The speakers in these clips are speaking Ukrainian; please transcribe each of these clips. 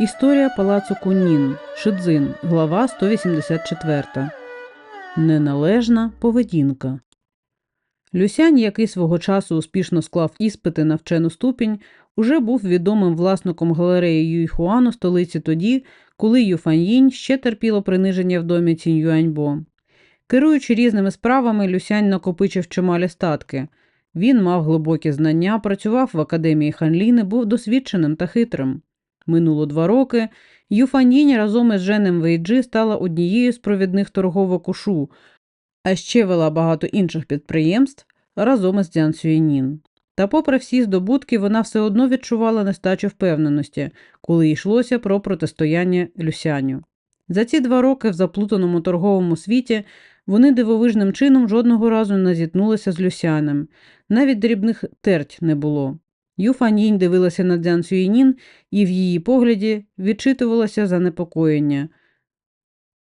Історія палацу Кунін. Шидзин. Глава 184. Неналежна поведінка. Люсянь, який свого часу успішно склав іспити на вчену ступінь, уже був відомим власником галереї Юйхуан у столиці тоді, коли Юфаньїнь ще терпіло приниження в домі Цінь-Юаньбо. Керуючи різними справами, Люсянь накопичив чималі статки. Він мав глибокі знання, працював в академії Ханліни, був досвідченим та хитрим. Минуло два роки. Юфаньїнь разом із Женем Вейджи стала однією з провідних торговок Ушу, а ще вела багато інших підприємств разом із Дзян Сюєнін. Та попри всі здобутки, вона все одно відчувала нестачу впевненості, коли йшлося про протистояння Люсяню. За ці два роки в заплутаному торговому світі вони дивовижним чином жодного разу не зіткнулися з Люсянем, навіть дрібних терть не було. Юфаньїнь дивилася на Дзян Сюєнін, і в її погляді відчитувалося занепокоєння.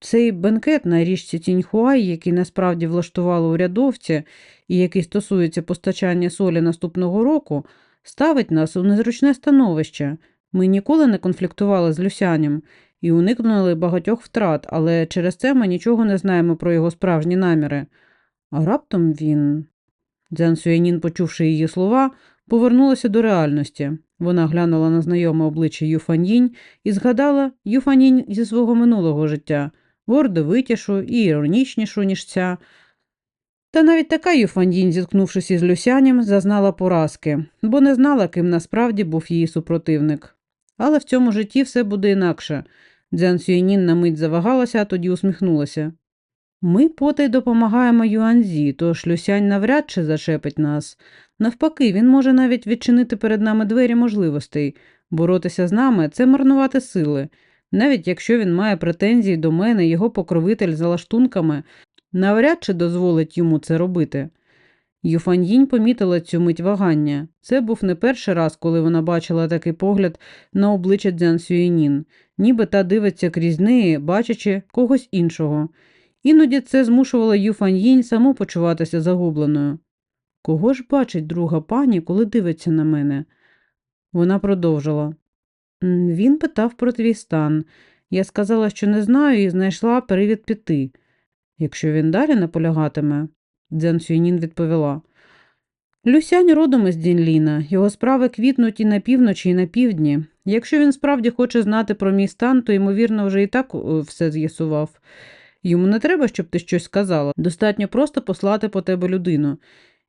Цей бенкет на річці Тіньхуай, який насправді влаштували урядовці і який стосується постачання солі наступного року, ставить нас у незручне становище. Ми ніколи не конфліктували з Люсянем і уникнули багатьох втрат, але через це ми нічого не знаємо про його справжні наміри. А раптом він. Дзян Сюєнін, почувши її слова, повернулася до реальності. Вона глянула на знайоме обличчя Юфаньїнь і згадала Юфаньїнь зі свого минулого життя, гордовитішу і іронічнішу, ніж ця. Та навіть така Юфаньїнь, зіткнувшись із Люсянем, зазнала поразки, бо не знала, ким насправді був її супротивник. Але в цьому житті все буде інакше. Дзян Сюєнін на мить завагалася, а тоді усміхнулася. Ми потай допомагаємо Юанзі, тож Люсянь навряд чи зачепить нас. Навпаки, він може навіть відчинити перед нами двері можливостей. Боротися з нами це марнувати сили. Навіть якщо він має претензії до мене, його покровитель за лаштунками, навряд чи дозволить йому це робити. Юфаньїнь помітила цю мить вагання. Це був не перший раз, коли вона бачила такий погляд на обличчя Дзян Сюєнін, ніби та дивиться крізь неї, бачачи когось іншого. Іноді це змушувало Юфаньїнь саму почуватися загубленою. Кого ж бачить друга пані, коли дивиться на мене? Вона продовжила. Він питав про твій стан. Я сказала, що не знаю, і знайшла привід піти. Якщо він далі наполягатиме, Дзян Сюйнін відповіла. Люсянь родом із Дінліна. Його справи квітнуть і на півночі, і на півдні. Якщо він справді хоче знати про мій стан, то, ймовірно, вже і так все з'ясував. Йому не треба, щоб ти щось сказала. Достатньо просто послати по тебе людину.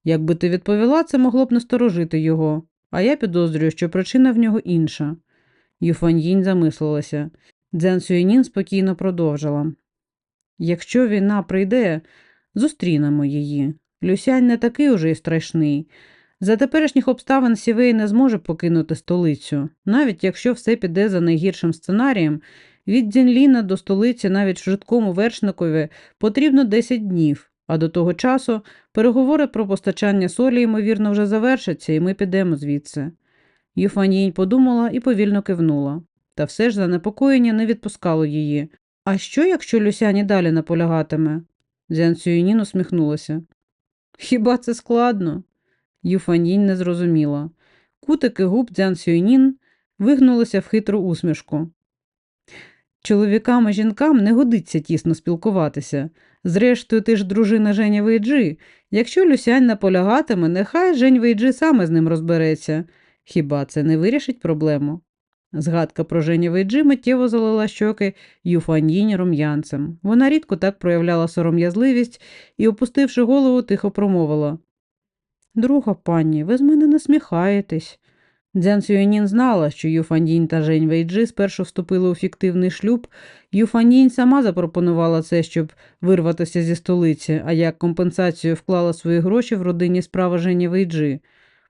Якби ти відповіла, це могло б насторожити його, а я підозрюю, що причина в нього інша. Юфаньїнь замислилася. Дзян Сюєнін спокійно продовжила. Якщо війна прийде, зустрінемо її. Люсянь не такий уже й страшний. За теперішніх обставин Сівей не зможе покинути столицю, навіть якщо все піде за найгіршим сценарієм, від Дзінліна до столиці навіть в жидкому вершникові потрібно 10 днів, а до того часу переговори про постачання солі, ймовірно, вже завершаться, і ми підемо звідси. Юфаньїнь подумала і повільно кивнула. Та все ж занепокоєння не відпускало її. А що, якщо Люсяні далі наполягатиме? Дзян Сюєнін усміхнулася. Хіба це складно? Юфаньїнь не зрозуміла. Кутики губ Дзян Сюєнін вигнулися в хитру усмішку. Чоловікам і жінкам не годиться тісно спілкуватися. Зрештою, ти ж дружина Жені Вейджи. Якщо Люсянь наполягатиме, нехай Жень Вейджи саме з ним розбереться. Хіба це не вирішить проблему? Згадка про Жені Вейджи миттєво залила щоки Юфаньїнь рум'янцем. Вона рідко так проявляла сором'язливість і, опустивши голову, тихо промовила. Друга пані, ви з мене насміхаєтесь. Дзян Сюєнін знала, що Юфаньїнь та Жень Вейджи спершу вступили у фіктивний шлюб. Юфаньїнь сама запропонувала це, щоб вирватися зі столиці, а як компенсацію вклала свої гроші в родинні справи Жені Вейджи.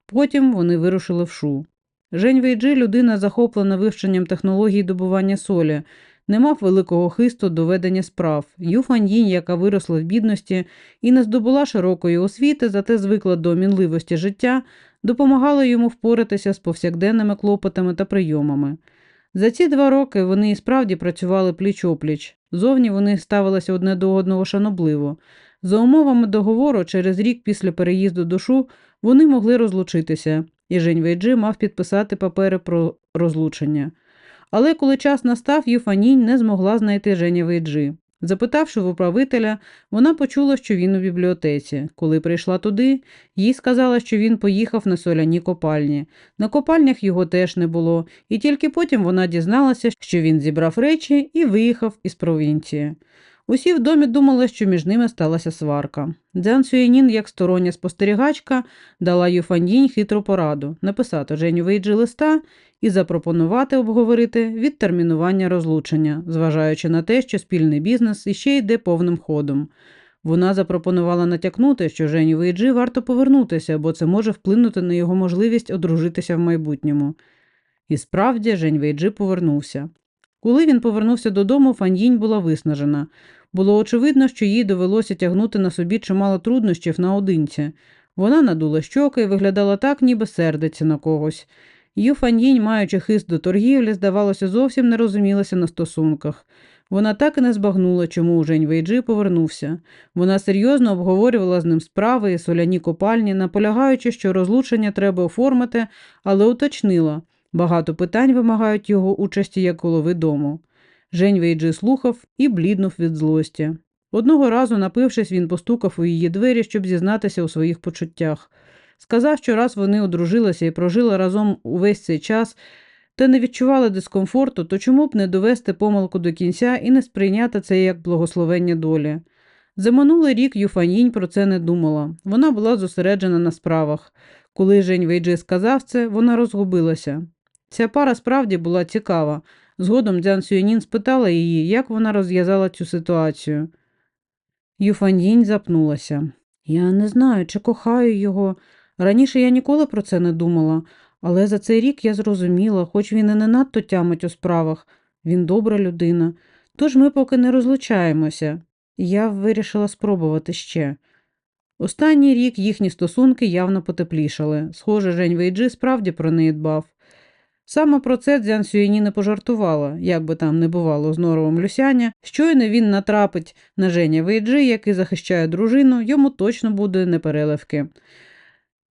Потім вони вирушили в шу. Жень Вейджи – людина, захоплена вивченням технологій добування солі, не мав великого хисту до ведення справ. Юфаньїнь, яка виросла в бідності і не здобула широкої освіти, зате звикла до мінливості життя, допомагала йому впоратися з повсякденними клопотами та прийомами. За ці два роки вони і справді працювали пліч-опліч. Зовні вони ставилися одне до одного шанобливо. За умовами договору, через рік після переїзду до Шу вони могли розлучитися, і Жень Вейджи мав підписати папери про розлучення. Але коли час настав, Юфанінь не змогла знайти Женя Вейджи. Запитавши в управителя, вона почула, що він у бібліотеці. Коли прийшла туди, їй сказала, що він поїхав на соляні копальні. На копальнях його теж не було, і тільки потім вона дізналася, що він зібрав речі і виїхав із провінції. Усі в домі думали, що між ними сталася сварка. Дзян Сюєнін, як стороння спостерігачка, дала Юфаньїнь хитру пораду написати Женю Вейджі листа і запропонувати обговорити відтермінування розлучення, зважаючи на те, що спільний бізнес іще йде повним ходом. Вона запропонувала натякнути, що Жені Вейджі варто повернутися, бо це може вплинути на його можливість одружитися в майбутньому. І справді Жень Вейджі повернувся. Коли він повернувся додому, Фаньїнь була виснажена. Було очевидно, що їй довелося тягнути на собі чимало труднощів наодинці. Вона надула щоки і виглядала так, ніби сердиться на когось. Ю Фаньїнь, маючи хист до торгівлі, здавалося, зовсім не розумілася на стосунках. Вона так і не збагнула, чому Жень Вейджи повернувся. Вона серйозно обговорювала з ним справи і соляні копальні, наполягаючи, що розлучення треба оформити, але уточнила багато питань вимагають його участі як голови дому. Жень Вейджи слухав і бліднув від злості. Одного разу, напившись, він постукав у її двері, щоб зізнатися у своїх почуттях. Сказав, що раз вони одружилися і прожили разом увесь цей час та не відчували дискомфорту, то чому б не довести помилку до кінця і не сприйняти це як благословення долі. За минулий рік Юфанінь про це не думала. Вона була зосереджена на справах. Коли Жень Вейджи сказав це, вона розгубилася. Ця пара справді була цікава. Згодом Дзян Сюєнін спитала її, як вона розв'язала цю ситуацію. Юфаньїнь запнулася. Я не знаю, чи кохаю його. Раніше я ніколи про це не думала, але за цей рік я зрозуміла, хоч він і не надто тямить у справах, він добра людина. Тож ми поки не розлучаємося. Я вирішила спробувати ще. Останній рік їхні стосунки явно потеплішали. Схоже, Жень Вейджи справді про неї дбав. Саме про це Дзян Сюєні не пожартувала, як би там не бувало з норовом Люсяня. Щойно він натрапить на Женя Вейджи, який захищає дружину, йому точно буде непереливки.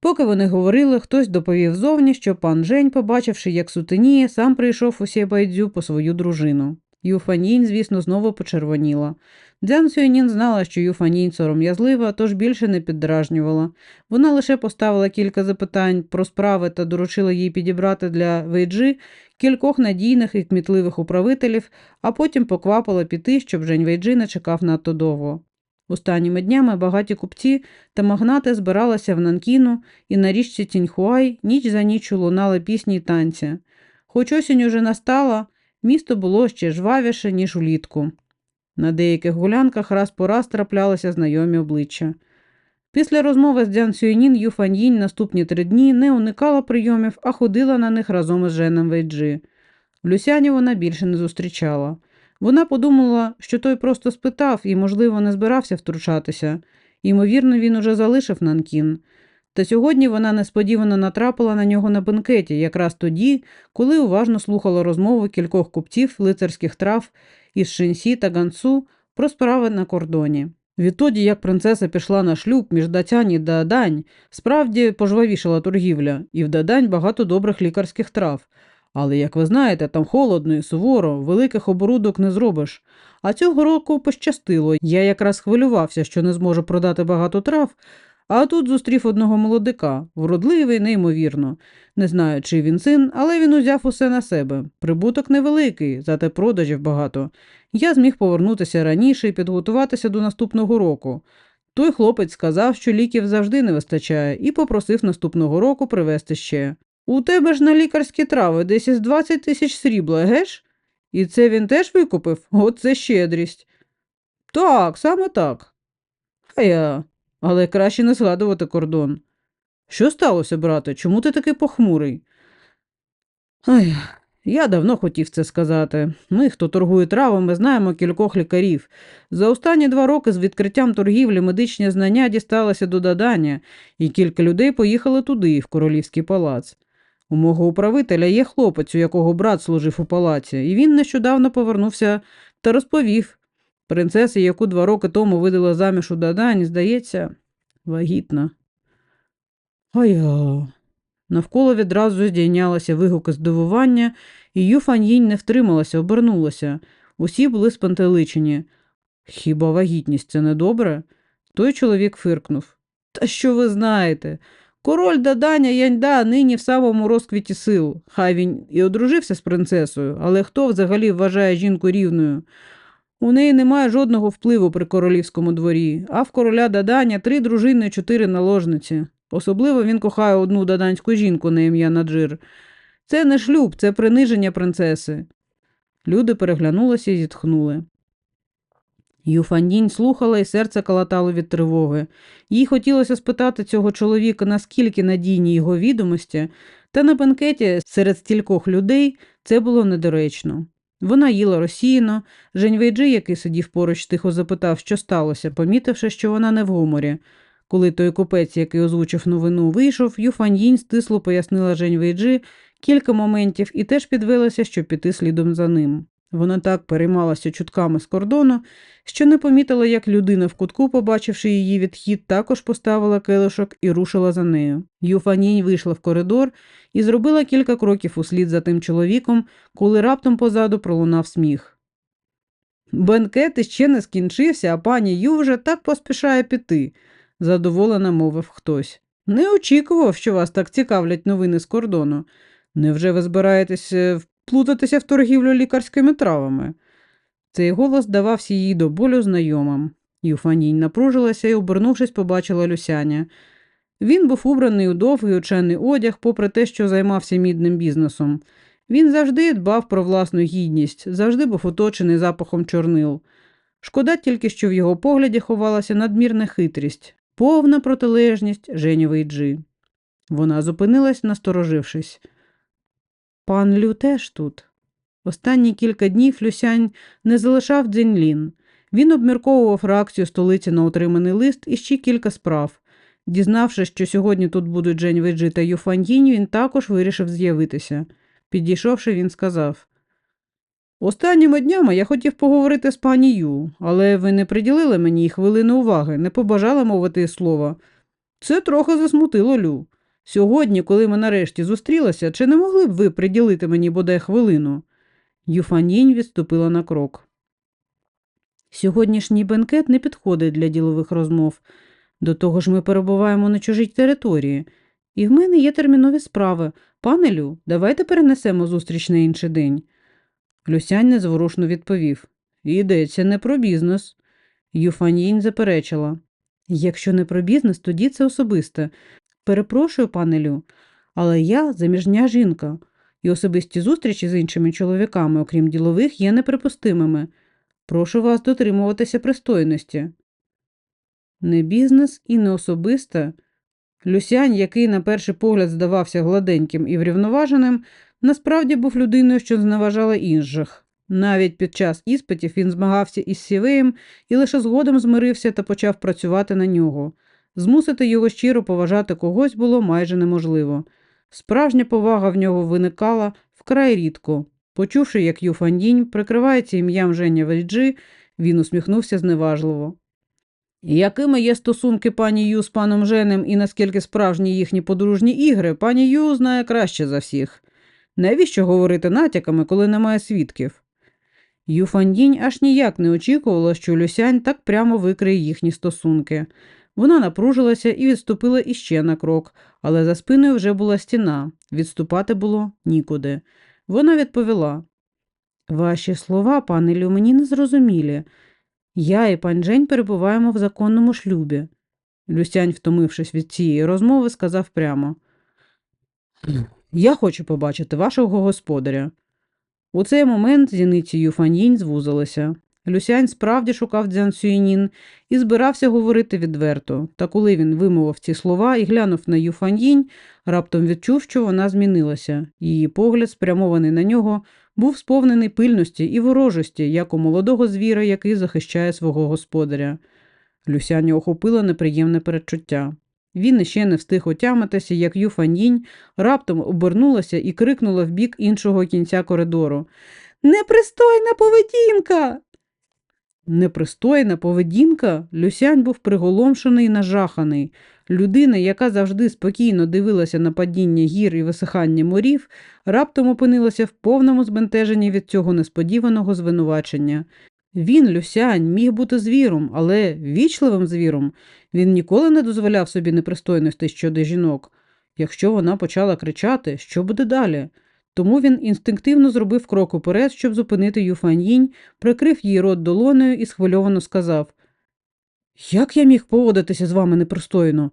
Поки вони говорили, хтось доповів зовні, що пан Жень, побачивши, як сутеніє, сам прийшов у Сєбайдзю по свою дружину. Юфанінь, звісно, знову почервоніла. Дзян Сюєнін знала, що Юфанінь сором'язлива, тож більше не піддражнювала. Вона лише поставила кілька запитань про справи та доручила їй підібрати для Вейджи кількох надійних і кмітливих управителів, а потім поквапила піти, щоб Жень Вейджи не чекав надто довго. Останніми днями багаті купці та магнати збиралися в Нанкіну, і на річці Тіньхуай ніч за ніччю лунали пісні й танці. Хоч осінь уже настала, місто було ще жвавіше, ніж улітку. На деяких гулянках раз по раз траплялися знайомі обличчя. Після розмови з Дзян Сюєнін Юфаньїнь наступні три дні не уникала прийомів, а ходила на них разом із Женом Вейджи. Люсяні вона більше не зустрічала. Вона подумала, що той просто спитав і, можливо, не збирався втручатися. Ймовірно, він уже залишив Нанкін. Та сьогодні вона несподівано натрапила на нього на бенкеті, якраз тоді, коли уважно слухала розмови кількох купців лицарських трав із Шинсі та Гансу про справи на кордоні. Відтоді, як принцеса пішла на шлюб між Датянь і Дадань, справді пожвавішала торгівля, і в Дадань багато добрих лікарських трав. Але, як ви знаєте, там холодно і суворо, великих оборудок не зробиш. А цього року пощастило. Я якраз хвилювався, що не зможу продати багато трав, а тут зустрів одного молодика, вродливий, неймовірно. Не знаю, чи він син, але він узяв усе на себе. Прибуток невеликий, зате продажів багато. Я зміг повернутися раніше і підготуватися до наступного року. Той хлопець сказав, що ліків завжди не вистачає, і попросив наступного року привезти ще. У тебе ж на лікарські трави десь із 20 тисяч срібла, геш? І це він теж викупив? Оце щедрість. Так, саме так. А я. Але краще не згадувати кордон. Що сталося, брате? Чому ти такий похмурий? Ай, я давно хотів це сказати. Ми, хто торгує травами, знаємо кількох лікарів. За останні два роки з відкриттям торгівлі медичні знання дісталися до додання, і кілька людей поїхали туди, в королівський палац. У мого управителя є хлопець, у якого брат служив у палаці, і він нещодавно повернувся та розповів. Принцеса, яку два роки тому видала заміж у Дадані, здається, вагітна. А я. Навколо відразу здійнялися вигуки здивування, і Ю Фаньїнь не втрималася, обернулася. Усі були спантеличені. Хіба вагітність це не добре? Той чоловік фиркнув. Та що ви знаєте? Король Даданя Яньда нині в самому розквіті сил. Хай він і одружився з принцесою, але хто взагалі вважає жінку рівною? У неї немає жодного впливу при королівському дворі, а в короля Даданя три дружини чотири наложниці. Особливо він кохає одну даданську жінку на ім'я Наджир. Це не шлюб, це приниження принцеси. Люди переглянулися і зітхнули. Юфандінь слухала і серце калатало від тривоги. Їй хотілося спитати цього чоловіка, наскільки надійні його відомості, та на бенкеті серед стількох людей це було недоречно. Вона їла розсіяно. Жень Вейджи, який сидів поруч, тихо запитав, що сталося, помітивши, що вона не в гуморі. Коли той купець, який озвучив новину, вийшов, Юфаньїнь стисло пояснила Жень Вейджи кілька моментів і теж підвелася, щоб піти слідом за ним. Вона так переймалася чутками з кордону, що не помітила, як людина в кутку, побачивши її відхід, також поставила келишок і рушила за нею. Юфанінь вийшла в коридор і зробила кілька кроків услід за тим чоловіком, коли раптом позаду пролунав сміх. Бенкет іще не скінчився, а пані Ю вже так поспішає піти, задоволено мовив хтось. Не очікував, що вас так цікавлять новини з кордону. Невже ви збираєтесь вплутатися в торгівлю лікарськими травами? Цей голос здавався їй до болю знайомим. Юфанінь напружилася і, обернувшись, побачила Люсяня. Він був убраний у довгий учений одяг, попри те, що займався мідним бізнесом. Він завжди дбав про власну гідність, завжди був оточений запахом чорнил. Шкода тільки, що в його погляді ховалася надмірна хитрість, повна протилежність Женєвий Джи. Вона зупинилась, насторожившись. Пан Лю теж тут. Останні кілька днів Люсянь не залишав Дзінлін. Він обмірковував реакцію столиці на отриманий лист і ще кілька справ. Дізнавшись, що сьогодні тут будуть Джень Вейджи та Юфаньїнь, він також вирішив з'явитися. Підійшовши, він сказав Останніми днями я хотів поговорити з пані Ю, але ви не приділили мені хвилини уваги, не побажали мовити слова. Це трохи засмутило Лю. Сьогодні, коли ми нарешті зустрілися, чи не могли б ви приділити мені бодай хвилину? Юфанінь відступила на крок. Сьогоднішній бенкет не підходить для ділових розмов. До того ж ми перебуваємо на чужій території. І в мене є термінові справи. Пане Лю, давайте перенесемо зустріч на інший день. Люсянь незворушно відповів. Йдеться не про бізнес. Юфанінь заперечила. Якщо не про бізнес, тоді це особисте. Перепрошую, пане Лю, але я заміжня жінка, і особисті зустрічі з іншими чоловіками, окрім ділових, є неприпустимими. Прошу вас дотримуватися пристойності. Не бізнес і не особисте. Люсянь, який на перший погляд здавався гладеньким і врівноваженим, насправді був людиною, що зневажала інших. Навіть під час іспитів він змагався із сівеєм і лише згодом змирився та почав працювати на нього. Змусити його щиро поважати когось було майже неможливо. Справжня повага в нього виникала вкрай рідко. Почувши, як Юфандінь прикривається ім'ям Женя Вельджи, він усміхнувся зневажливо. Якими є стосунки пані Ю з паном Женем і наскільки справжні їхні подружні ігри, пані Ю знає краще за всіх. Навіщо говорити натяками, коли немає свідків? Юфандінь аж ніяк не очікувала, що Люсянь так прямо викриє їхні стосунки. Вона напружилася і відступила іще на крок, але за спиною вже була стіна. Відступати було нікуди. Вона відповіла Ваші слова, пане Лю, мені не зрозумілі. Я і пан Жень перебуваємо в законному шлюбі. Люсянь, втомившись від цієї розмови, сказав прямо Я хочу побачити вашого господаря. У цей момент зіниці Юфаньїнь звузилися. Люсянь справді шукав Дзян Сюєнін і збирався говорити відверто, та коли він вимовив ці слова і глянув на Юфаньїнь, раптом відчув, що вона змінилася. Її погляд, спрямований на нього, був сповнений пильності і ворожості, як у молодого звіра, який захищає свого господаря. Люсяню охопило неприємне передчуття. Він іще не встиг отямитися, як Юфаньїнь раптом обернулася і крикнула в бік іншого кінця коридору. Непристойна поведінка. Непристойна поведінка? Люсянь був приголомшений і нажаханий. Людина, яка завжди спокійно дивилася на падіння гір і висихання морів, раптом опинилася в повному збентеженні від цього несподіваного звинувачення. Він, Люсянь, міг бути звіром, але вічливим звіром. Він ніколи не дозволяв собі непристойностей щодо жінок. Якщо вона почала кричати, що буде далі? Тому він інстинктивно зробив крок уперед, щоб зупинити Юфаньїнь, прикрив її рот долонею і схвильовано сказав Як я міг поводитися з вами непристойно?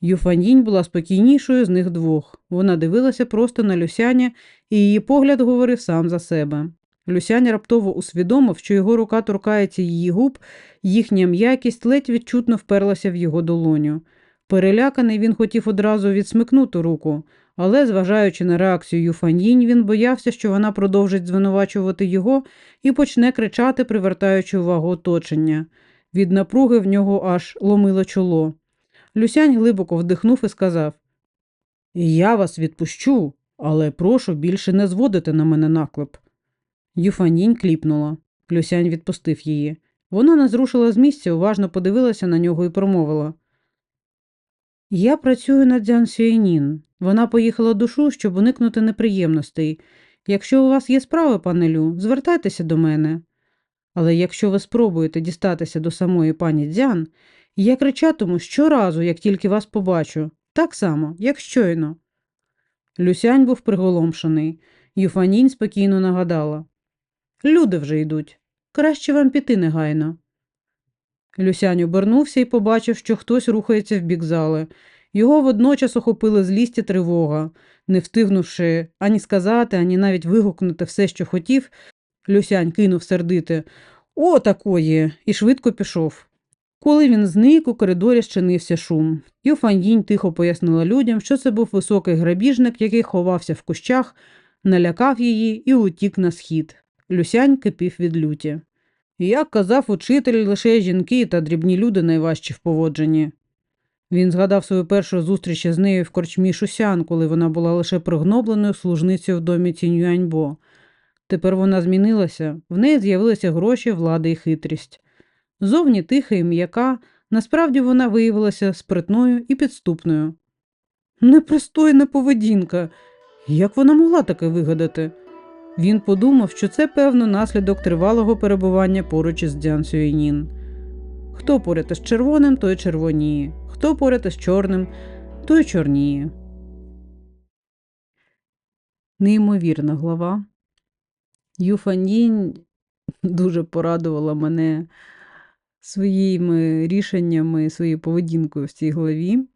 Юфаньїнь була спокійнішою з них двох. Вона дивилася просто на Люсяня, і її погляд говорив сам за себе. Люсянь раптово усвідомив, що його рука торкається її губ, їхня м'якість ледь відчутно вперлася в його долоню. Переляканий він хотів одразу відсмикнути руку, але, зважаючи на реакцію Юфаньїнь, він боявся, що вона продовжить звинувачувати його і почне кричати, привертаючи увагу оточення. Від напруги в нього аж ломило чоло. Люсянь глибоко вдихнув і сказав Я вас відпущу, але прошу більше не зводити на мене наклеп. Юфанінь кліпнула. Люсянь відпустив її. Вона не зрушила з місця, уважно подивилася на нього і промовила. Я працюю на Дзян Сюєнін. Вона поїхала душу, щоб уникнути неприємностей. Якщо у вас є справи, пане Лю, звертайтеся до мене. Але якщо ви спробуєте дістатися до самої пані Дзян, я кричатиму щоразу, як тільки вас побачу, так само, як щойно. Люсянь був приголомшений. Юфанінь спокійно нагадала. Люди вже йдуть. Краще вам піти негайно. Люсянь обернувся і побачив, що хтось рухається в бік зали. Його водночас охопила злість і тривога. Не встигнувши ані сказати, ані навіть вигукнути все, що хотів, Люсянь кинув сердити О, такої! і швидко пішов. Коли він зник, у коридорі щинився шум. Юфаньїнь тихо пояснила людям, що це був високий грабіжник, який ховався в кущах, налякав її і утік на схід. Люсянь кипів від люті. Як казав учитель, лише жінки та дрібні люди найважчі в поводженні. Він згадав свою першу зустріч з нею в корчмі Шусян, коли вона була лише пригнобленою служницею в домі Цінюаньбо. Тепер вона змінилася, в неї з'явилися гроші, влада і хитрість. Зовні тиха і м'яка, насправді вона виявилася спритною і підступною. Непристойна поведінка. Як вона могла таке вигадати? Він подумав, що це, певно, наслідок тривалого перебування поруч із Дзян Сюєнін. Хто поряд із червоним, той червоніє, хто поряд із чорним, той чорніє. Неймовірна глава. Юфанінь дуже порадувала мене своїми рішеннями, своєю поведінкою в цій главі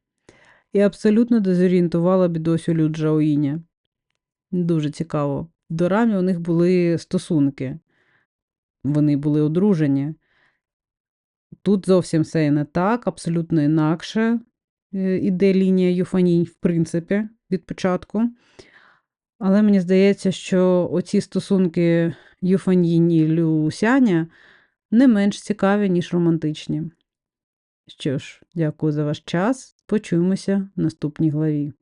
і абсолютно дезорієнтувала бідосю Лю Джаоїня. Дуже цікаво. До рамі у них були стосунки, вони були одружені. Тут зовсім все не так, абсолютно інакше е, іде лінія Юфанінь, в принципі, від початку. Але мені здається, що оці стосунки Юфанінь і Люсяня не менш цікаві, ніж романтичні. Що ж, дякую за ваш час. Почуємося в наступній главі.